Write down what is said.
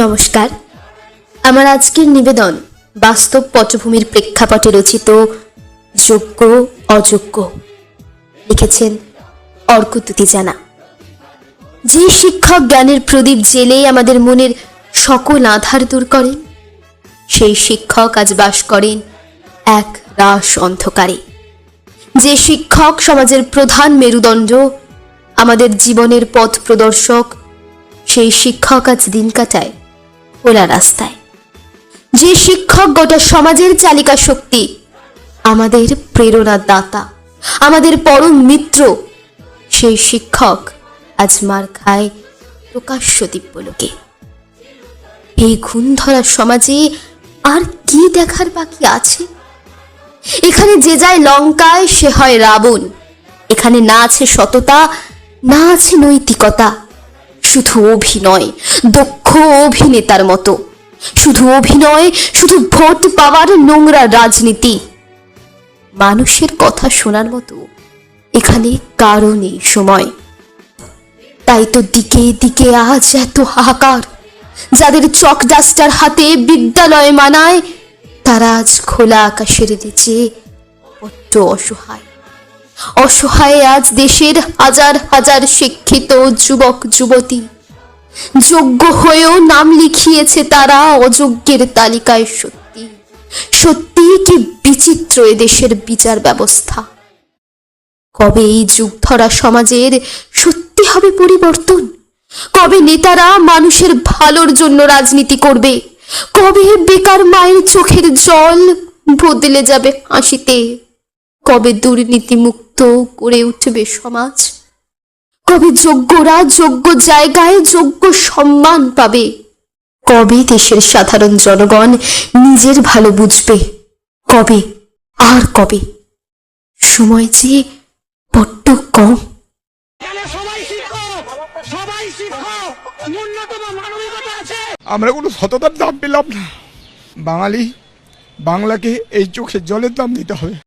নমস্কার। আমার আজকের নিবেদন বাস্তব পটভূমির প্রেক্ষাপটে রচিত যোগ্য, অযোগ্য লিখেছেন অর্কতুতি জানা। যে শিক্ষক জ্ঞানের প্রদীপ জেলে আমাদের মনের সকল আধার দূর করেন, সেই শিক্ষক আজ বাস করেন এক রাস অন্ধকারে। যে শিক্ষক সমাজের প্রধান মেরুদণ্ড, আমাদের জীবনের পথ প্রদর্শক, সেই শিক্ষক আজ দিন কাটায়। খোলা রাস্তায়। যে শিক্ষক গোটা সমাজের চালিকা শক্তি, আমাদের প্রেরণা দাতা, আমাদের পরম মিত্র, সেই শিক্ষক আজ মার খায় প্রকাশ্য দিব্যলোকে। এই ঘুণ ধরা সমাজে আর কি দেখার বাকি আছে? এখানে যে যায় লঙ্কায় সে হয় রাবণ, এখানে না আছে সততা, না আছে নৈতিকতা। শুধু অভিনয়, দক্ষ অভিনেতার মতো। শুধু অভিনয়, শুধু ভোট পাওয়ার নোংরা রাজনীতি। মানুষের কথা শোনার মতো এখানে কারও নেই সময়। তাই তো দিকে দিকে আজ এত হাহাকার। যাদের চক ডাস্টার হাতে বিদ্যালয় মানায়, তারা আজ খোলা আকাশের নিচে বড্ড অসহায়। অসহায় আজ দেশের হাজার হাজার শিক্ষিত যুবক, যুবতী। যোগ্য হয়েও নাম লিখিয়েছে তারা অযোগ্যের তালিকায় সত্যি। সত্যি কি বিচিত্র এদেশের বিচার ব্যবস্থা? কবে এই যুগ ধরা সমাজের সত্যি হবে পরিবর্তন? কবে নেতারা মানুষের ভালোর জন্য রাজনীতি করবে? কবে বেকার মায়ের চোখের জল বদলে যাবে হাসিতে? কবে দুর্নীতি মুক্ত করে উঠবে সমাজ। কবে যোগ্যরা যোগ্য জায়গায় যোগ্য সম্মান পাবে? কবে দেশের সাধারণ জনগণ নিজের ভালো বুঝবে? কবে? আর কবে? সময় যে বড্ড কম। আমরা কোনো সততার দাম পেলাম না। বাঙালি বাংলাকে এই চোখে জলের দাম দিতে হবে।